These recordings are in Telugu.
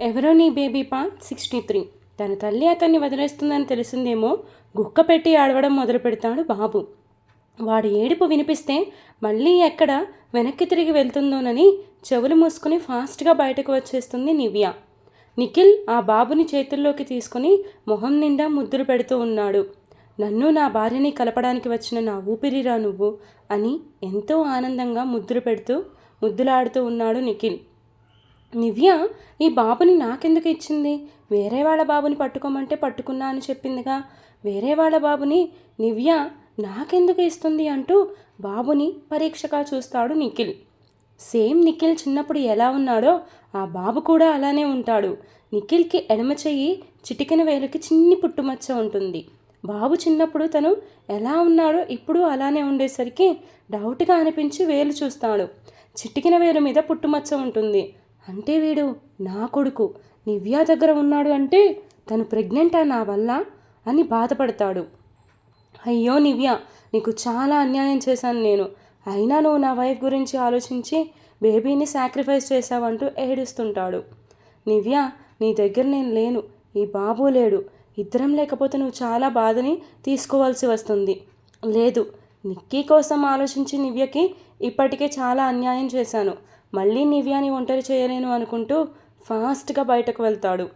ఎవరో నీ బేబీ పాన్ సిక్స్టీ త్రీ. తన తల్లి అతన్ని వదిలేస్తుందని తెలిసిందేమో? గుక్క పెట్టి ఆడవడం మొదలు పెడతాడు బాబు. వాడి ఏడుపు వినిపిస్తే మళ్ళీ ఎక్కడ వెనక్కి తిరిగి వెళ్తుందోనని చెవులు మూసుకుని ఫాస్ట్గా బయటకు వచ్చేస్తుంది నివ్య. నిఖిల్ ఆ బాబుని చేతుల్లోకి తీసుకుని మొహం నిండా ముద్దులు పెడుతూ ఉన్నాడు. నన్ను నా భార్యని కలపడానికి వచ్చిన నా ఊపిరిరా నువ్వు అని ఎంతో ఆనందంగా ముద్దులు పెడుతూ ముద్దులాడుతూ ఉన్నాడు నిఖిల్. నివ్య ఈ బాబుని నాకెందుకు ఇచ్చింది? వేరే వాళ్ళ బాబుని పట్టుకోమంటే పట్టుకున్నా అని చెప్పిందిగా. వేరే వాళ్ళ బాబుని నివ్య నాకెందుకు ఇస్తుంది అంటూ బాబుని పరీక్షగా చూస్తాడు నిఖిల్. సేమ్ నిఖిల్ చిన్నప్పుడు ఎలా ఉన్నాడో ఆ బాబు కూడా అలానే ఉంటాడు. నిఖిల్కి ఎడమ చెయ్యి చిటికిన వేలుకి చిన్ని పుట్టుమచ్చ ఉంటుంది. బాబు చిన్నప్పుడు తను ఎలా ఉన్నాడో ఇప్పుడు అలానే ఉండేసరికి డౌట్గా అనిపించి వేలు చూస్తాడు. చిటికిన వేలు మీద పుట్టుమచ్చ ఉంటుంది. అంటే వీడు నా కొడుకు. నివ్యా దగ్గర ఉన్నాడు అంటే తను ప్రెగ్నెంటా నా వల్ల అని బాధపడతాడు. అయ్యో నివ్య నీకు చాలా అన్యాయం చేశాను నేను. అయినా నువ్వు నా వైఫ్ గురించి ఆలోచించి బేబీని సాక్రిఫైస్ చేశావంటూ ఏడుస్తుంటాడు. నివ్య నీ దగ్గర నేను లేను. ఈ బాబు లేడు. ఇద్దరం లేకపోతే నువ్వు చాలా బాధని తీసుకోవాల్సి వస్తుంది. లేదు నిక్కీ కోసం ఆలోచించి నివ్యకి ఇప్పటికే చాలా అన్యాయం చేశాను. మళ్ళీ నివ్యాని ఒంటరి చేయలేను అనుకుంటూ ఫాస్ట్గా బయటకు వెళ్తాడు.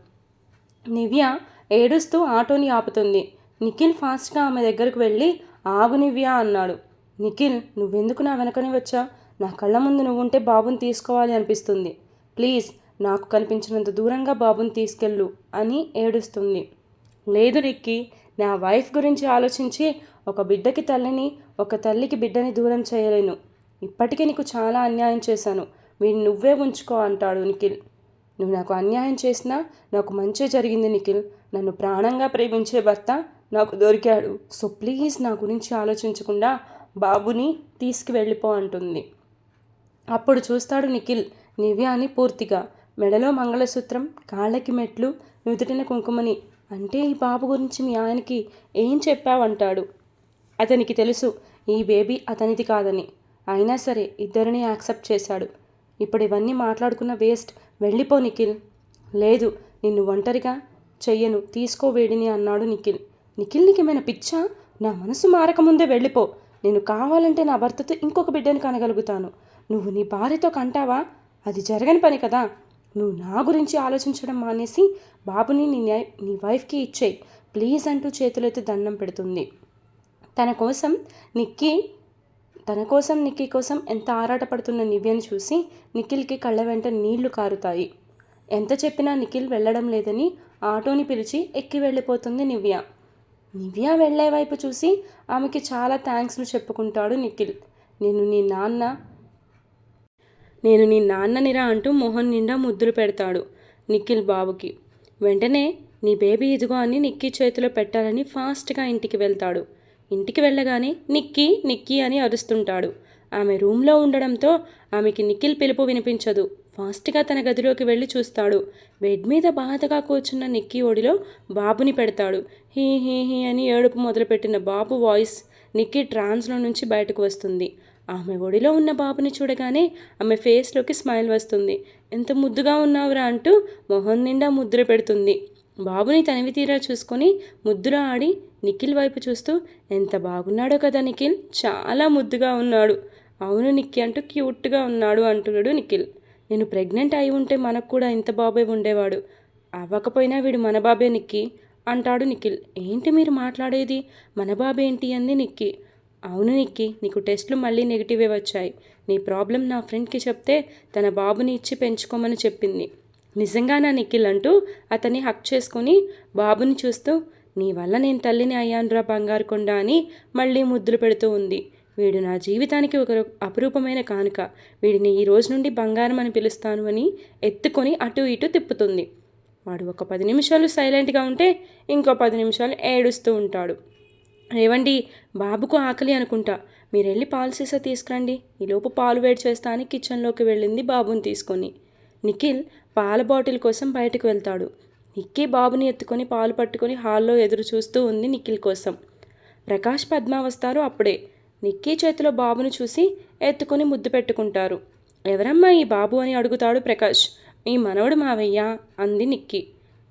నివ్య ఏడుస్తూ ఆటోని ఆపుతుంది. నిఖిల్ ఫాస్ట్గా ఆమె దగ్గరకు వెళ్ళి ఆగు నివ్య అన్నాడు. నిఖిల్ నువ్వెందుకు నా వెనకని వచ్చా? నా కళ్ళ ముందు నువ్వుంటే బాబుని తీసుకోవాలి అనిపిస్తుంది. ప్లీజ్ నాకు కనిపించినంత దూరంగా బాబుని తీసుకెళ్ళు అని ఏడుస్తుంది. లేదు నిక్కి నా వైఫ్ గురించి ఆలోచించి ఒక బిడ్డకి తల్లిని ఒక తల్లికి బిడ్డని దూరం చేయలేను. ఇప్పటికే నీకు చాలా అన్యాయం చేశాను. వీడిని నువ్వే ఉంచుకో అంటాడు నిఖిల్. నువ్వు నాకు అన్యాయం చేసినా నాకు మంచి జరిగింది నిఖిల్. నన్ను ప్రాణంగా ప్రేమించే భర్త నాకు దొరికాడు. సో ప్లీజ్ నా గురించి ఆలోచించకుండా బాబుని తీసుకువెళ్ళిపో అంటుంది. అప్పుడు చూస్తాడు నిఖిల్ నివ్యాని పూర్తిగా. మెడలో మంగళసూత్రం కాళ్ళకి మెట్లు నుదుటిన కుంకుమని. అంటే ఈ బాబు గురించి మీ ఆయనకి ఏం చెప్పావంటాడు? అతనికి తెలుసు ఈ బేబీ అతనిది కాదని. అయినా సరే ఇద్దరిని యాక్సెప్ట్ చేశాడు. ఇప్పుడు ఇవన్నీ మాట్లాడుకున్న వేస్ట్. వెళ్ళిపో నిఖిల్. లేదు నిన్ను ఒంటరిగా చెయ్యను. తీసుకో వేడిని అన్నాడు నిఖిల్. నిఖిల్ నీకేమైనా పిచ్చా? నా మనసు మారకముందే వెళ్ళిపో. నేను కావాలంటే నా భర్తతో ఇంకొక బిడ్డని కనగలుగుతాను. నువ్వు నీ భార్యతో కంటావా? అది జరగని పని కదా. నువ్వు నా గురించి ఆలోచించడం మానేసి బాబుని నీ నీ వైఫ్కి ఇచ్చేయి. ప్లీజ్ అంటూ చేతులైతే దండం పెడుతుంది. తన కోసం నిక్కి తన కోసం నిక్కీ కోసం ఎంత ఆరాటపడుతున్న నివ్యను చూసి నిఖిల్కి కళ్ళ వెంట నీళ్ళు కారుతాయి. ఎంత చెప్పినా నిఖిల్ వెళ్ళడం లేదని ఆటోని పిలిచి ఎక్కి వెళ్ళిపోతుంది నివ్య. నివ్య వెళ్ళే వైపు చూసి ఆమెకి చాలా థ్యాంక్స్లు చెప్పుకుంటాడు నిఖిల్. నేను నీ నాన్న నేను నీ నాన్ననిరా అంటూ మొహం నిండా ముద్దులు పెడతాడు నిఖిల్ బాబుకి. వెంటనే నీ బేబీ ఇదిగో అని నిక్కీ చేతిలో పెట్టాలని ఫాస్ట్గా ఇంటికి వెళ్తాడు. ఇంటికి వెళ్ళగానే నిక్కీ నిక్కీ అని అరుస్తుంటాడు. ఆమె రూమ్లో ఉండడంతో ఆమెకి నిఖిల్ పిలుపు వినిపించదు. ఫాస్ట్గా తన గదిలోకి వెళ్ళి చూస్తాడు. బెడ్ మీద బాధగా కూర్చున్న నిక్కీ ఒడిలో బాబుని పెడతాడు. హీ హీ హీ అని ఏడుపు మొదలుపెట్టిన బాబు వాయిస్ నిక్కీ ట్రాన్స్లో నుంచి బయటకు వస్తుంది. ఆమె ఒడిలో ఉన్న బాబుని చూడగానే ఆమె ఫేస్లోకి స్మైల్ వస్తుంది. ఎంత ముద్దుగా ఉన్నావురా అంటూ మొహం నిండా ముద్ర పెడుతుంది. బాబుని తనివి తీరా చూసుకొని ముద్దులో ఆడి నిఖిల్ వైపు చూస్తూ ఎంత బాగున్నాడో కదా నిఖిల్ చాలా ముద్దుగా ఉన్నాడు. అవును నిక్కి అంటూ క్యూట్గా ఉన్నాడు అంటున్నాడు నిఖిల్. నేను ప్రెగ్నెంట్ అయి ఉంటే మనకు కూడా ఇంత బాబే ఉండేవాడు. అవ్వకపోయినా వీడు మన బాబే నిక్కి అంటాడు నిఖిల్. ఏంటి మీరు మాట్లాడేది? మన బాబే ఏంటి అంది నిక్కి. అవును నిక్కి నీకు టెస్ట్లు మళ్ళీ నెగిటివే వచ్చాయి. నీ ప్రాబ్లం నా ఫ్రెండ్కి చెప్తే తన బాబుని ఇచ్చి పెంచుకోమని చెప్పింది. నిజంగానా నిఖిల్ అంటూ అతన్ని హక్ చేసుకొని బాబుని చూస్తూ నీ వల్ల నేను తల్లిని అయ్యానురా బంగారు కొండ అని మళ్ళీ ముద్దులు పెడుతూ ఉంది. వీడు నా జీవితానికి ఒక అపురూపమైన కానుక. వీడిని ఈ రోజు నుండి బంగారం అని పిలుస్తాను అని ఎత్తుకొని అటు ఇటు తిప్పుతుంది. వాడు ఒక పది నిమిషాలు సైలెంట్గా ఉంటే ఇంకో పది నిమిషాలు ఏడుస్తూ ఉంటాడు. ఏవండి బాబుకు ఆకలి అనుకుంటా. మీరు వెళ్ళి పాలు సీసా తీసుకురండి. ఈలోపు పాలు వేడి చేస్తా అని కిచెన్లోకి వెళ్ళింది బాబుని తీసుకొని. నిఖిల్ పాల బాటిల్ కోసం బయటకు వెళ్తాడు. నిక్కీ బాబుని ఎత్తుకొని పాలు పట్టుకొని హాల్లో ఎదురు చూస్తూ ఉంది నిఖిల్ కోసం. ప్రకాష్ పద్మ వస్తారు అప్పుడే. నిక్కీ చేతిలో బాబును చూసి ఎత్తుకొని ముద్దు పెట్టుకుంటారు. ఎవరమ్మా ఈ బాబు అని అడుగుతాడు ప్రకాష్. మీ మనవడు మావయ్య అంది నిక్కి.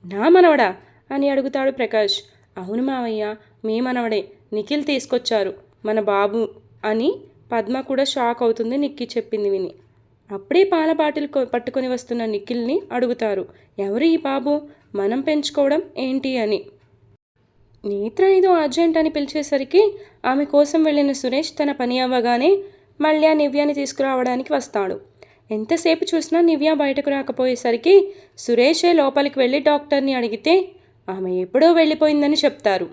నా మనవడా అని అడుగుతాడు ప్రకాష్. అవును మావయ్య మీ మనవడే. నిఖిల్ తీసుకొచ్చారు. మన బాబు అని పద్మ కూడా షాక్ అవుతుంది నిక్కీ చెప్పింది విని. అప్పుడే పాల బాటిల్ పట్టుకొని వస్తున్న నిఖిల్ని అడుగుతారు. ఎవరు ఈ బాబు? మనం పెంచుకోవడం ఏంటి అని. నేత్ర ఏదో అర్జెంట్ అని పిలిచేసరికి ఆమె కోసం వెళ్ళిన సురేష్ తన పని అవ్వగానే మళ్ళీ ఆ నివ్యాని తీసుకురావడానికి వస్తాడు. ఎంతసేపు చూసినా నివ్య బయటకు రాకపోయేసరికి సురేషే లోపలికి వెళ్ళి డాక్టర్ని అడిగితే ఆమె ఎప్పుడో వెళ్ళిపోయిందని చెప్తారు.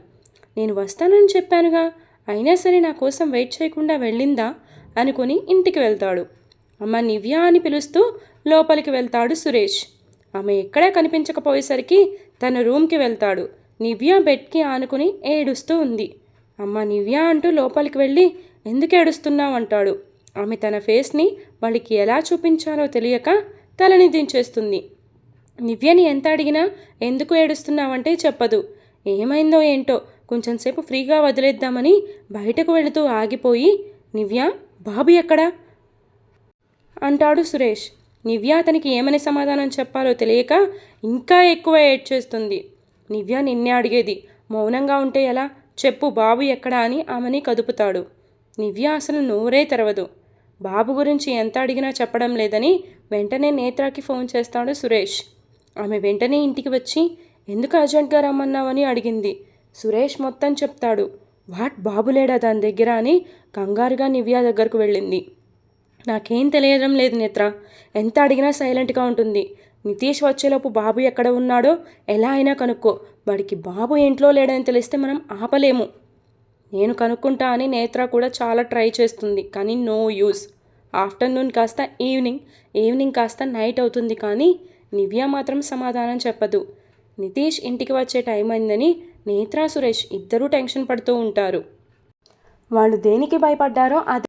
నేను వస్తానని చెప్పానుగా అయినా సరే నా కోసం వెయిట్ చేయకుండా వెళ్ళిందా అనుకుని ఇంటికి వెళ్తాడు. అమ్మ నివ్య అని పిలుస్తూ లోపలికి వెళ్తాడు సురేష్. ఆమె ఎక్కడా కనిపించకపోయేసరికి తన రూమ్కి వెళ్తాడు. నివ్య బెడ్కి ఆనుకుని ఏడుస్తూ ఉంది. అమ్మ నివ్య అంటూ లోపలికి వెళ్ళి ఎందుకు ఏడుస్తున్నావు? అంటాడు. ఆమె తన ఫేస్ని వాళ్ళకి ఎలా చూపించాలో తెలియక తలని దించేస్తుంది. నివ్యని ఎంత అడిగినా ఎందుకు ఏడుస్తున్నావంటే చెప్పదు. ఏమైందో ఏంటో కొంచెం సేపు ఫ్రీగా వదిలేద్దామని బయటకు వెళుతూ ఆగిపోయి నివ్య బాబు ఎక్కడా? అంటాడు సురేష్. నివ్య అతనికి ఏమని సమాధానం చెప్పాలో తెలియక ఇంకా ఎక్కువ ఏడ్ చేస్తుంది. నివ్య నిన్నే అడిగేది మౌనంగా ఉంటే ఎలా? చెప్పు బాబు ఎక్కడా అని ఆమెని కదుపుతాడు. నివ్య అసలు నోరే తెరవదు. బాబు గురించి ఎంత అడిగినా చెప్పడం లేదని వెంటనే నేత్రాకి ఫోన్ చేస్తాడు సురేష్. ఆమె వెంటనే ఇంటికి వచ్చి ఎందుకు అర్జెంట్గా రమ్మన్నావని? అడిగింది. సురేష్ మొత్తం చెప్తాడు వాట్? బాబు లేడా దాని దగ్గర? అని కంగారుగా నివ్య దగ్గరకు వెళ్ళింది. నాకేం తెలియడం లేదు నేత్ర. ఎంత అడిగినా సైలెంట్గా ఉంటుంది. నితీష్ వచ్చేలోపు బాబు ఎక్కడ ఉన్నాడో ఎలా అయినా కనుక్కో. వాడికి బాబు ఇంట్లో లేడని తెలిస్తే మనం ఆపలేము. నేను కనుక్కుంటా అని నేత్ర కూడా చాలా ట్రై చేస్తుంది కానీ నో యూస్. ఆఫ్టర్నూన్ కాస్త ఈవినింగ్ ఈవినింగ్ కాస్త నైట్ అవుతుంది కానీ నివ్య మాత్రం సమాధానం చెప్పదు. నితీష్ ఇంటికి వచ్చే టైం అయిందని నేత్ర సురేష్ ఇద్దరూ టెన్షన్ పడుతూ ఉంటారు. వాళ్ళు దేనికి భయపడ్డారో అది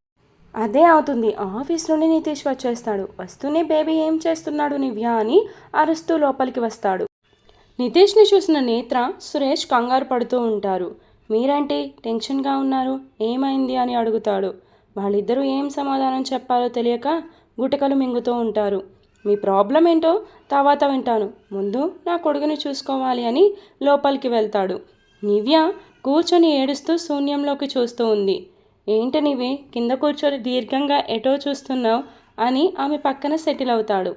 అదే అవుతుంది. ఆఫీస్ నుండి నితీష్ వచ్చేస్తాడు. వస్తూనే బేబీ ఏం చేస్తున్నాడు నివ్య అని అరుస్తూ లోపలికి వస్తాడు. నితీష్ని చూసిన నేత్ర సురేష్ కంగారు పడుతూ ఉంటారు. మీరేంటి టెన్షన్గా ఉన్నారు. ఏమైంది? అని అడుగుతాడు. వాళ్ళిద్దరూ ఏం సమాధానం చెప్పాలో తెలియక గుటకలు మింగుతూ ఉంటారు. మీ ప్రాబ్లం ఏంటో తర్వాత వింటాను. ముందు నా కొడుకుని చూసుకోవాలి అని లోపలికి వెళ్తాడు. నివ్య కూర్చొని ఏడుస్తూ శూన్యంలోకి చూస్తూ ఉంది. ఏంటి కింద కూర్చొని దీర్ఘంగా ఎటో చూస్తున్నావు? అని ఆమె పక్కన సెటిల్ అవుతాడు.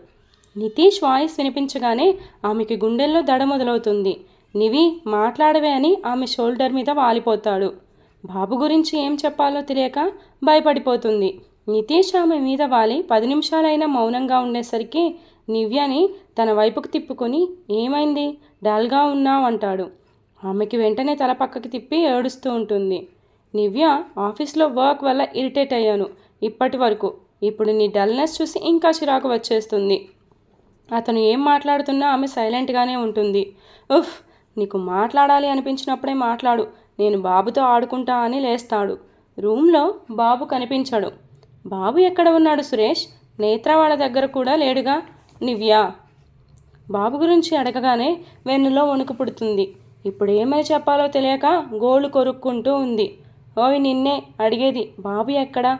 నితీష్ వాయిస్ వినిపించగానే ఆమెకి గుండెల్లో దడ మొదలవుతుంది. నివి మాట్లాడవే అని ఆమె షోల్డర్ మీద వాలిపోతాడు. బాబు గురించి ఏం చెప్పాలో తెలియక భయపడిపోతుంది నితీష్ ఆమె మీద వాలి పది నిమిషాలైనా మౌనంగా ఉండేసరికి నివ్యని తన వైపుకు తిప్పుకొని ఏమైంది? డల్గా ఉన్నావు అంటాడు. ఆమెకి వెంటనే తల పక్కకి తిప్పి ఏడుస్తూ ఉంటుంది. నివ్య ఆఫీస్లో వర్క్ వల్ల ఇరిటేట్ అయ్యాను ఇప్పటి వరకు. ఇప్పుడు నీ డల్నెస్ చూసి ఇంకా చిరాకు వచ్చేస్తుంది. అతను ఏం మాట్లాడుతున్నా ఆమె సైలెంట్గానే ఉంటుంది. ఉఫ్ నీకు మాట్లాడాలి అనిపించినప్పుడే మాట్లాడు. నేను బాబుతో ఆడుకుంటా అని లేస్తాడు. రూమ్లో బాబు కనిపించడు. బాబు ఎక్కడ ఉన్నాడు సురేష్? నేత్ర వాళ్ళ దగ్గర కూడా లేడుగా? నివ్యా. బాబు గురించి అడగగానే వెన్నులో వణుకు పుడుతుంది. ఇప్పుడు ఏమై చెప్పాలో తెలియక గోళ్ళు కొరుక్కుంటూ ఉంది. ఓయ్ నిన్నే అడిగేది బాబు ఎక్కడా?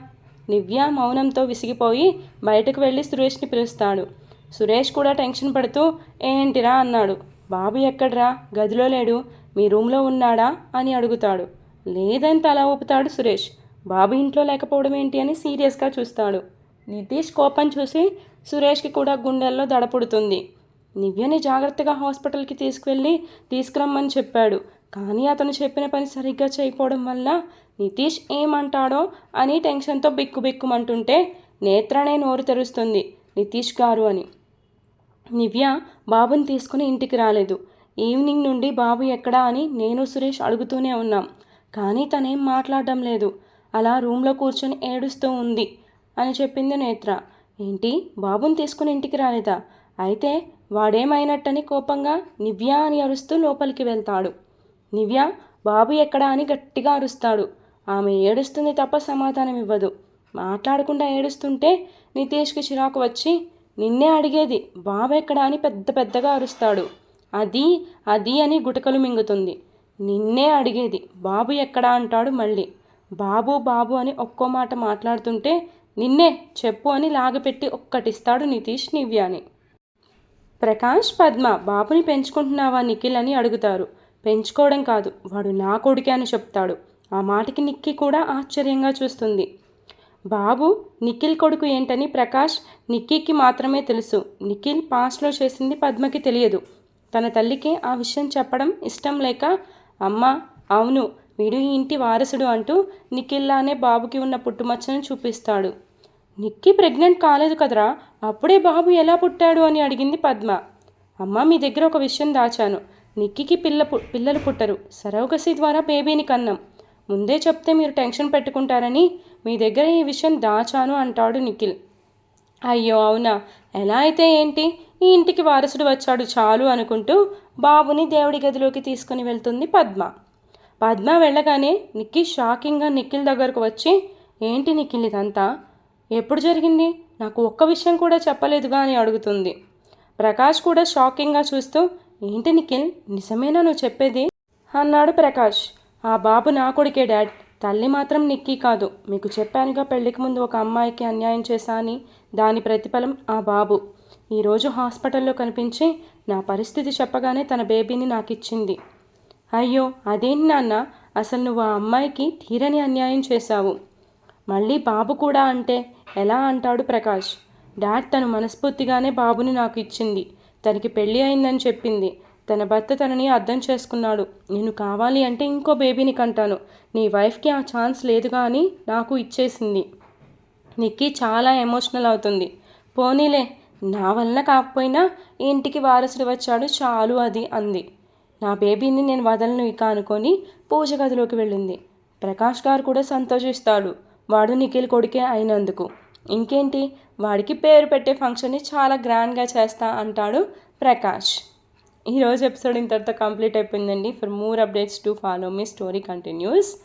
నివ్య మౌనంతో విసిగిపోయి బయటకు వెళ్ళి సురేష్ని పిలుస్తాడు. సురేష్ కూడా టెన్షన్ పడుతూ ఏంటిరా? అన్నాడు. బాబు ఎక్కడ్రా? గదిలో లేడు. మీ రూమ్లో ఉన్నాడా? అని అడుగుతాడు. లేదని తల ఊపుతాడు సురేష్. బాబు ఇంట్లో లేకపోవడం ఏంటి అని సీరియస్గా చూస్తాడు. నితీష్ కోపం చూసి సురేష్కి కూడా గుండెల్లో దడ పుడుతుంది. నివ్యని జాగ్రత్తగా హాస్పిటల్కి తీసుకువెళ్ళి తీసుకురమ్మని చెప్పాడు. కానీ అతను చెప్పిన పని సరిగ్గా చేయకపోవడం వల్ల నితీష్ ఏమంటాడో అని టెన్షన్తో బిక్కుబిక్కుమంటుంటే నేత్రనే నోరు తెరుస్తుంది నితీష్ గారు అని. నివ్య బాబుని తీసుకుని ఇంటికి రాలేదు. ఈవినింగ్ నుండి బాబు ఎక్కడా అని నేను సురేష్ అడుగుతూనే ఉన్నాం. కానీ తనేం మాట్లాడడం లేదు. అలా రూమ్లో కూర్చొని ఏడుస్తూ ఉంది అని చెప్పింది నేత్ర. ఏంటి? బాబుని తీసుకుని ఇంటికి రాలేదా? అయితే వాడేమైనట్టని కోపంగా నివ్య అని అరుస్తూ లోపలికి వెళ్తాడు. నివ్యా బాబు ఎక్కడా అని గట్టిగా అరుస్తాడు. ఆమె ఏడుస్తుంది తప్ప సమాధానం ఇవ్వదు మాట్లాడకుండా ఏడుస్తుంటే నితేష్కి చిరాకు వచ్చి నిన్నే అడిగేది బాబు ఎక్కడా అని పెద్ద పెద్దగా అరుస్తాడు. అది అది అని గుటకలు మింగుతుంది. నిన్నే అడిగేది బాబు ఎక్కడా అంటాడు మళ్ళీ. బాబు బాబు అని ఒక్కో మాట మాట్లాడుతుంటే నిన్నే చెప్పు అని లాగపెట్టి ఒక్కటిస్తాడు నితీష్ నివ్యాని ప్రకాష్ పద్మ బాబుని పెంచుకుంటున్నావా నిఖిల్ అని అడుగుతారు. పెంచుకోవడం కాదు. వాడు నా కొడుకే అని చెప్తాడు. ఆ మాటకి నిక్కి కూడా ఆశ్చర్యంగా చూస్తుంది. బాబు నిఖిల్ కొడుకు ఏంటని ప్రకాష్ నిక్కీకి మాత్రమే తెలుసు. నిఖిల్ పాస్లో చేసింది పద్మకి తెలియదు. తన తల్లికి ఆ విషయం చెప్పడం ఇష్టం లేక అమ్మ అవును వీడు ఈ ఇంటి వారసుడు అంటూ నిఖిల్లానే బాబుకి ఉన్న పుట్టుమచ్చను చూపిస్తాడు. నిక్కీ ప్రెగ్నెంట్ కాలేదు కదరా అప్పుడే బాబు ఎలా పుట్టాడు అని అడిగింది పద్మ. అమ్మ మీ దగ్గర ఒక విషయం దాచాను. నిక్కికి పిల్ల పిల్లలు పుట్టరు. సరోగసి ద్వారా బేబీని కన్నాం. ముందే చెప్తే మీరు టెన్షన్ పెట్టుకుంటారని మీ దగ్గర ఈ విషయం దాచాను అంటాడు నిఖిల్. అయ్యో అవునా? ఎలా అయితే ఏంటి? ఈ ఇంటికి వారసుడు వచ్చాడు చాలు అనుకుంటూ బాబుని దేవుడి గదిలోకి తీసుకుని వెళ్తుంది పద్మ. పద్మ వెళ్ళగానే నిక్కి షాకింగ్గా నిఖిల్ దగ్గరకు వచ్చి ఏంటి నిఖిల్ ఇదంతా? ఎప్పుడు జరిగింది? నాకు ఒక్క విషయం కూడా చెప్పలేదుగా అని అడుగుతుంది. ప్రకాష్ కూడా షాకింగ్గా చూస్తూ ఏంటి నిఖిల్? నిజమేనా నువ్వు చెప్పేది? అన్నాడు ప్రకాష్. ఆ బాబు నా కొడుకే డాడ్. తల్లి మాత్రం నిక్కీ కాదు. మీకు చెప్పానుగా పెళ్ళికి ముందు ఒక అమ్మాయికి అన్యాయం చేశా అని. దాని ప్రతిఫలం ఆ బాబు. ఈరోజు హాస్పిటల్లో కనిపించి నా పరిస్థితి చెప్పగానే తన బేబీని నాకు ఇచ్చింది అయ్యో అదేంటి నాన్న? అసలు నువ్వు ఆ అమ్మాయికి తీరని అన్యాయం చేశావు. మళ్ళీ బాబు కూడా అంటే ఎలా అంటాడు ప్రకాష్? డాడ్ తను మనస్ఫూర్తిగానే బాబుని నాకు ఇచ్చింది తనకి పెళ్ళి అయిందని చెప్పింది. తన భర్త తనని అర్థం చేసుకున్నాడు. నేను కావాలి అంటే ఇంకో బేబీని కంటాను. నీ వైఫ్కి ఆ ఛాన్స్ లేదుగా అని నాకు ఇచ్చేసింది. నిక్కి చాలా ఎమోషనల్ అవుతుంది. పోనీలే నా వల్ల కాకపోయినా ఇంటికి వారసుడు వచ్చాడు చాలు అది అంది. నా బేబీని నేను వదలను ఇక అనుకొని పూజ గదిలోకి వెళ్ళింది. ప్రకాష్ గారు కూడా సంతోషిస్తాడు. వాడు నిఖిల్ కొడుకే అయినందుకు. ఇంకేంటి? వాడికి పేరు పెట్టే ఫంక్షన్ని చాలా గ్రాండ్గా చేస్తా అంటాడు ప్రకాష్. ఈరోజు ఎపిసోడ్ ఇంతటితో కంప్లీట్ అయిపోయిందండి. For more updates to follow me story continues.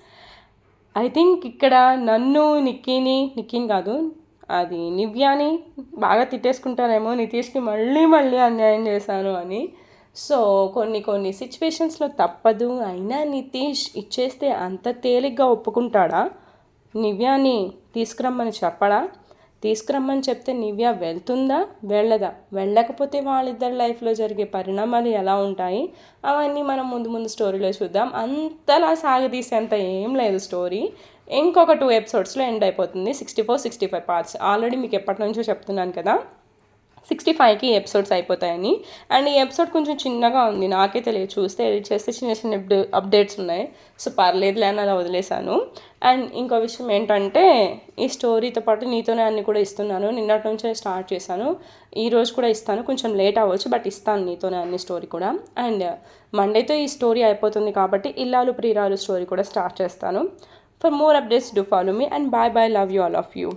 I think ఇక్కడ నన్ను నిక్కీని నిక్కీని కాదు అది నివ్యాని బాగా తిట్టేసుకుంటారేమో నితీష్కి మళ్ళీ మళ్ళీ అన్యాయం చేశాను అని. సో కొన్ని కొన్ని సిచ్యువేషన్స్లో తప్పదు. అయినా నితీష్ ఇచ్చేస్తే అంత తేలిగ్గా ఒప్పుకుంటాడా? నివ్యాని తీసుకురమ్మని చెప్పడా? తీసుకురమ్మని చెప్తే నివ్య వెళ్తుందా? వెళ్ళదా? వెళ్ళకపోతే వాళ్ళిద్దరి లైఫ్లో జరిగే పరిణామాలు ఎలా ఉంటాయి? అవన్నీ మనం ముందు ముందు స్టోరీలో చూద్దాం. అంతలా సాగదీసేంత ఏం లేదు స్టోరీ. ఇంకొక టూ ఎపిసోడ్స్లో ఎండ్ అయిపోతుంది. Sixty four sixty five parts already మీకు ఎప్పటి నుంచో చెప్తున్నాను కదా. సిక్స్టీ ఫైవ్కి ఎపిసోడ్స్ అయిపోతాయని. అండ్ ఈ ఎపిసోడ్ కొంచెం చిన్నగా ఉంది. నాకే తెలియదు. చూస్తే ఎడిట్ చేస్తే చిన్న చిన్న అప్డేట్స్ ఉన్నాయి. సో పర్లేదులే అని అలా వదిలేశాను. అండ్ ఇంకో విషయం ఏంటంటే ఈ స్టోరీతో పాటు నీతోనే అన్ని కూడా ఇస్తున్నాను. నిన్నటి నుంచే స్టార్ట్ చేశాను. ఈ రోజు కూడా ఇస్తాను. కొంచెం లేట్ అవ్వచ్చు బట్ ఇస్తాను నీతోనే అన్ని స్టోరీ కూడా. అండ్ మండేతో ఈ స్టోరీ అయిపోతుంది కాబట్టి ఇల్లాలు ప్రియురాలు స్టోరీ కూడా స్టార్ట్ చేస్తాను. For more updates do follow me. And bye bye love you all of you.